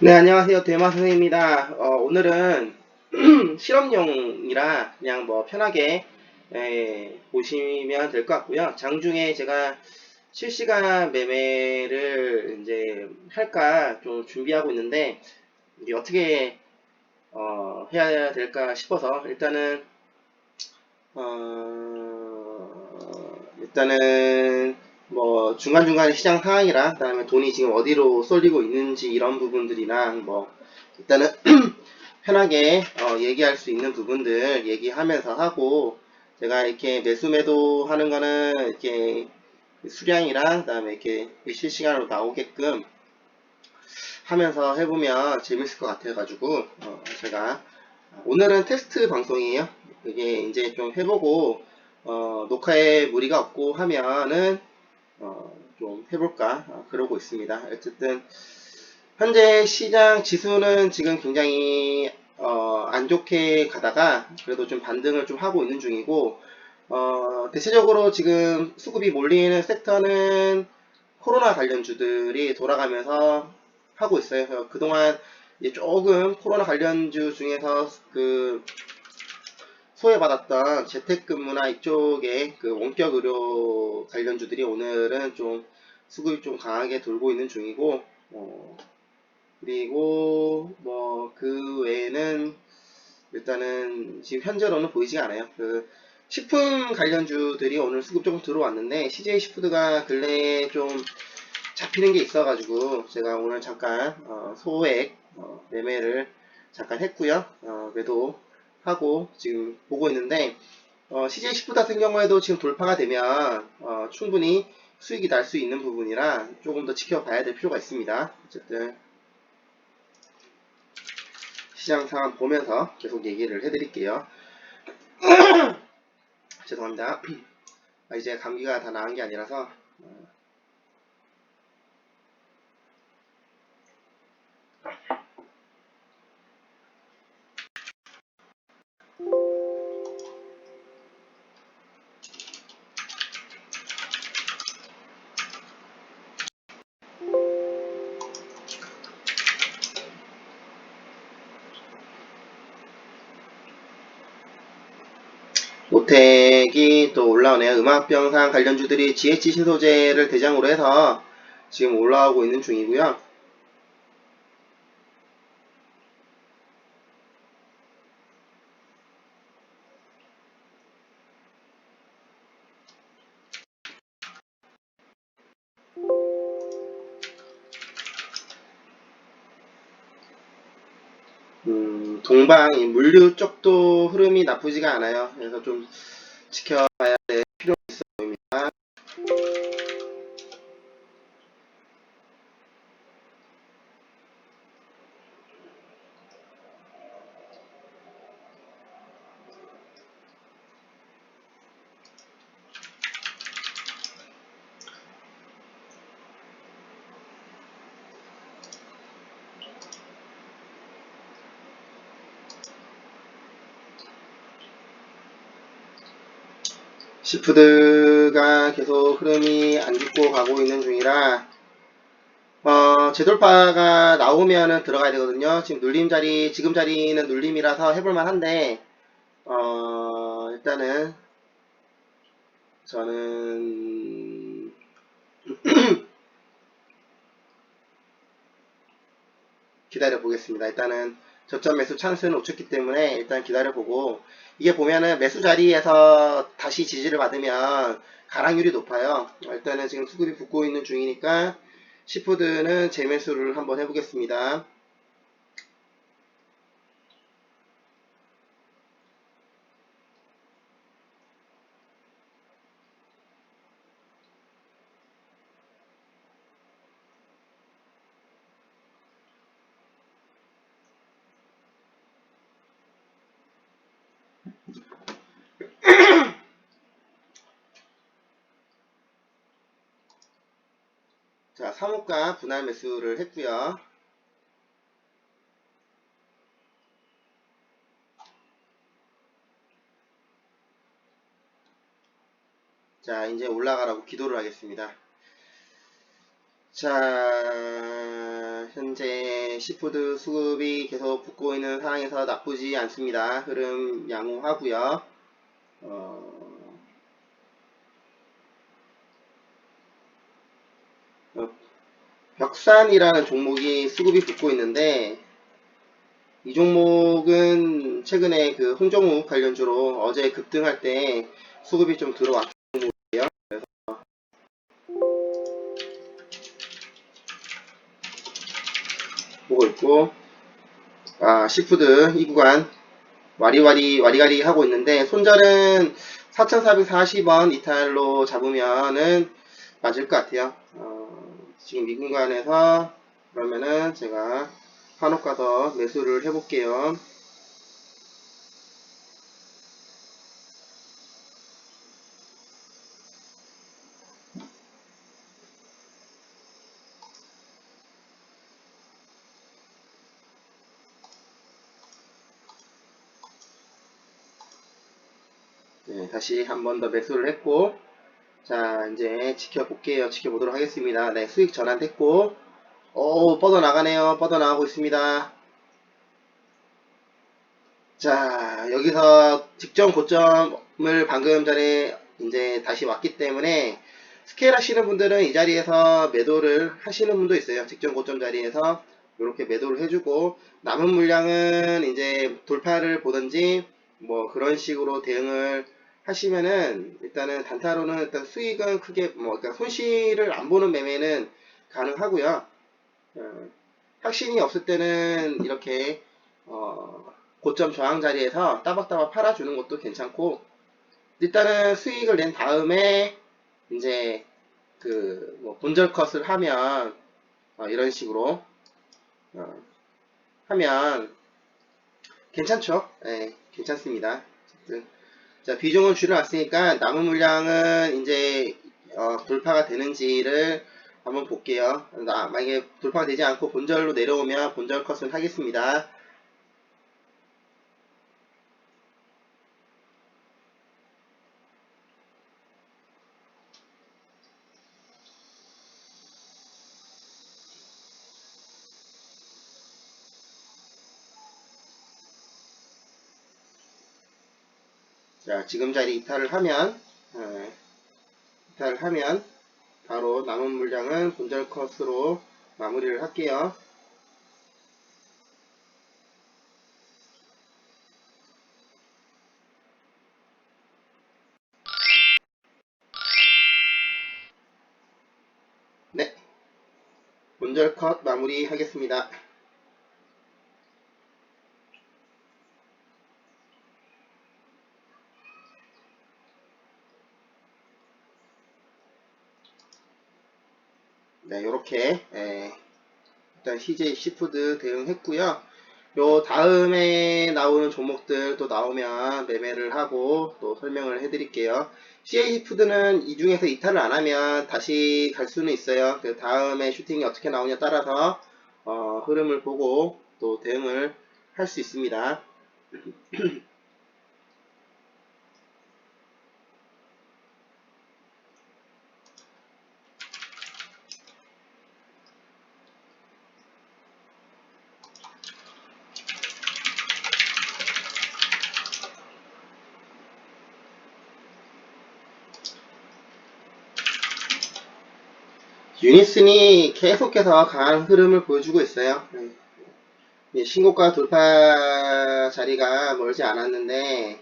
네, 안녕하세요. 대마 선생입니다. 어, 오늘은 실험용이라 그냥 뭐 편하게 에, 보시면 될 것 같고요. 장중에 제가 실시간 매매를 이제 할까 좀 준비하고 있는데 어떻게 어, 해야 될까 싶어서 일단은 어, 일단은 뭐 중간중간 시장 상황이랑 그다음에 돈이 지금 어디로 쏠리고 있는지 이런 부분들이랑 뭐 일단은 편하게 어, 얘기할 수 있는 부분들 얘기하면서 하고 제가 이렇게 매수 매도 하는 거는 이렇게 수량이랑 그다음에 이렇게 실시간으로 나오게끔 하면서 해보면 재밌을 것 같아가지고 어, 제가 오늘은 테스트 방송이에요. 이게 이제 좀 해보고 어, 녹화에 무리가 없고 하면은 어, 좀 해볼까 어, 그러고 있습니다. 어쨌든 현재 시장 지수는 지금 굉장히 어, 안 좋게 가다가 그래도 좀 반등을 좀 하고 있는 중이고 어, 대체적으로 지금 수급이 몰리는 섹터는 코로나 관련주들이 돌아가면서 하고 있어요. 그동안 이제 조금 코로나 관련주 중에서 그 소외받았던 재택근무나 이쪽에 그 원격 의료 관련주들이 오늘은 좀 수급이 좀 강하게 돌고 있는 중이고 어, 그리고 뭐 그 외에는 일단은 지금 현재로는 보이지가 않아요. 그 식품 관련주들이 오늘 수급 조금 들어왔는데 CJ 시푸드가 근래에 좀 잡히는 게 있어가지고 제가 오늘 잠깐 어, 소액 어, 매매를 잠깐 했고요. 어, 매도 하고 지금 보고 있는데 어, CJ 시푸드 같은 경우에도 지금 돌파가 되면 어, 충분히 수익이 날 수 있는 부분이라 조금 더 지켜봐야 될 필요가 있습니다. 어쨌든 시장 상황 보면서 계속 얘기를 해드릴게요. 죄송합니다. 아, 이제 감기가 다 나은 게 아니라서 어, 모텍이 또 올라오네요. 음악병상 관련주들이 GH 신소재를 대장으로 해서 지금 올라오고 있는 중이고요. 음, 동방 이 물류 쪽도 흐름이 나쁘지가 않아요. 그래서 좀 지켜봐야 될 필요가 있어 보입니다. 시푸드가 계속 흐름이 안 좋고 가고 있는 중이라 어, 재돌파가 나오면은 들어가야 되거든요. 지금 눌림 자리, 지금 자리는 눌림이라서 해볼만 한데, 어, 일단은, 저는, 기다려 보겠습니다. 일단은, 저점 매수 찬스는 놓쳤기 때문에 일단 기다려 보고, 이게 보면은 매수 자리에서 다시 지지를 받으면 가랑률이 높아요. 일단은 지금 수급이 붙고 있는 중이니까, 시푸드는 재매수를 한번 해보겠습니다. 자, 3호가 분할 매수를 했고요. 자, 이제 올라가라고 기도를 하겠습니다. 자, 현재 네, 시푸드 수급이 계속 붙고 있는 상황에서 나쁘지 않습니다. 흐름 양호하고요. 어, 어, 벽산이라는 종목이 수급이 붙고 있는데 이 종목은 최근에 그 홍정욱 관련주로 어제 급등할 때 수급이 좀 들어왔던 종목이에요. 그래서 보고 있고 아 시푸드 이 구간 와리와리 와리가리 하고 있는데 손절은 4,440원 이탈로 잡으면은 맞을 것 같아요. 어, 지금 이 구간에서 그러면은 제가 한옥가 더 매수를 해볼게요. 네, 다시 한 번 더 매수를 했고, 자, 이제 지켜볼게요. 지켜보도록 하겠습니다. 네, 수익 전환 됐고, 오, 뻗어나가네요. 뻗어나가고 있습니다. 자, 여기서 직전 고점을 방금 전에 이제 다시 왔기 때문에 스케일 하시는 분들은 이 자리에서 매도를 하시는 분도 있어요. 직전 고점 자리에서 이렇게 매도를 해주고 남은 물량은 이제 돌파를 보든지 뭐 그런 식으로 대응을 하시면은 일단은 단타로는 일단 수익은 크게 뭐 그러니까 손실을 안 보는 매매는 가능하고요. 어, 확신이 없을 때는 이렇게 어, 고점 저항 자리에서 따박따박 팔아주는 것도 괜찮고 일단은 수익을 낸 다음에 이제 그 뭐 본절 컷을 하면 어, 이런 식으로 어, 하면 괜찮죠? 예, 괜찮습니다. 어쨌든 자 비중을 줄여놨으니까 남은 물량은 이제 어, 돌파가 되는지를 한번 볼게요. 나, 만약에 돌파가 되지 않고 본절로 내려오면 본절 컷을 하겠습니다. 자, 지금 자리 이탈을 하면, 어, 이탈을 하면, 바로 남은 물량은 본절 컷으로 마무리를 할게요. 네. 본절 컷 마무리 하겠습니다. 네, 요렇게, 예, 일단 CJ 시푸드 대응했고요. 요 다음에 나오는 종목들 또 나오면 매매를 하고 또 설명을 해드릴게요. CJ 시푸드는 이 중에서 이탈을 안 하면 다시 갈 수는 있어요. 그 다음에 슈팅이 어떻게 나오냐 따라서 어, 흐름을 보고 또 대응을 할 수 있습니다. 유니슨이 계속해서 강한 흐름을 보여주고 있어요. 네. 예, 신고가 돌파 자리가 멀지 않았는데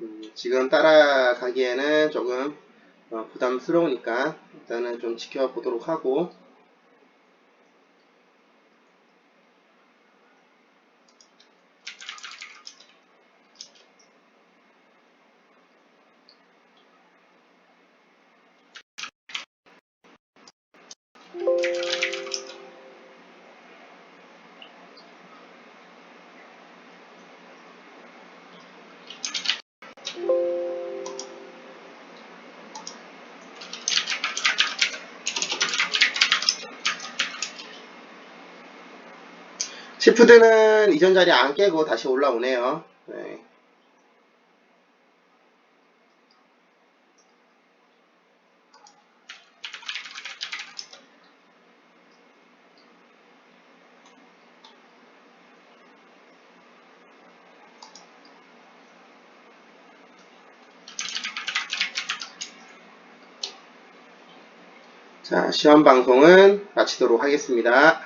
음, 지금 따라가기에는 조금 어, 부담스러우니까 일단은 좀 지켜보도록 하고 시프트는 이전 자리 안 깨고 다시 올라오네요. 네. 자, 시험 방송은 마치도록 하겠습니다.